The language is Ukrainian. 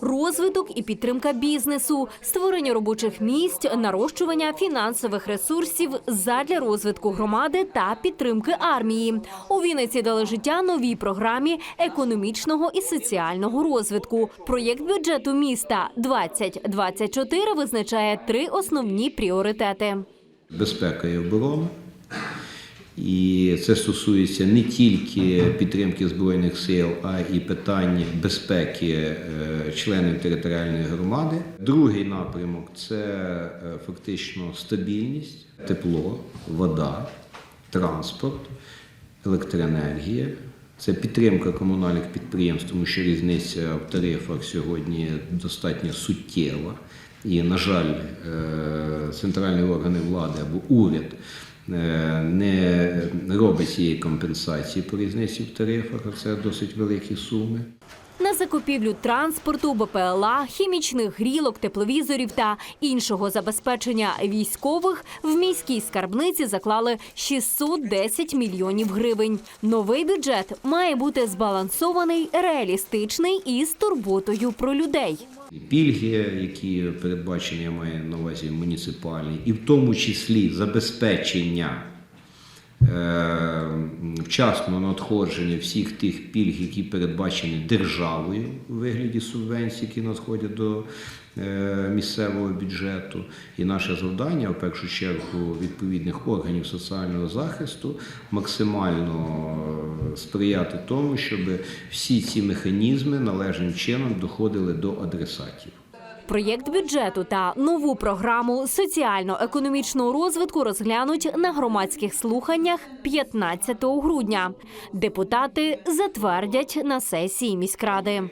розвиток і підтримка бізнесу, створення робочих місць, нарощування фінансових ресурсів задля розвитку громади та підтримки армії. У Вінниці дали життя новій програмі економічного і соціального розвитку. Проєкт бюджету міста 2024 визначає три основні пріоритети. безпека і оборона. І це стосується не тільки підтримки збройних сил, а і питань безпеки е, членів територіальної громади. Другий напрямок це е, фактично стабільність, тепло, вода, транспорт, електроенергія. Це підтримка комунальних підприємств, тому що різниця в тарифах сьогодні достатньо суттєва. І, на жаль, е, центральні органи влади або уряд не робить цієї компенсації по різниці в тарифах, а це досить великі суми. Закупівлю транспорту, БПЛА, хімічних грілок, тепловізорів та іншого забезпечення військових в міській скарбниці заклали 610 мільйонів гривень. Новий бюджет має бути збалансований, реалістичний і з турботою про людей. Пільги, які передбачені, я маю на увазі муніципальні, і в тому числі забезпечення е, вчасного надходження всіх тих пільг, які передбачені державою у вигляді субвенцій, які надходять до е, місцевого бюджету. І наше завдання, в першу чергу, відповідних органів соціального захисту максимально е, сприяти тому, щоб всі ці механізми належним чином доходили до адресатів. Проєкт бюджету та нову програму соціально-економічного розвитку розглянуть на громадських слуханнях 15 грудня. Депутати затвердять на сесії міськради.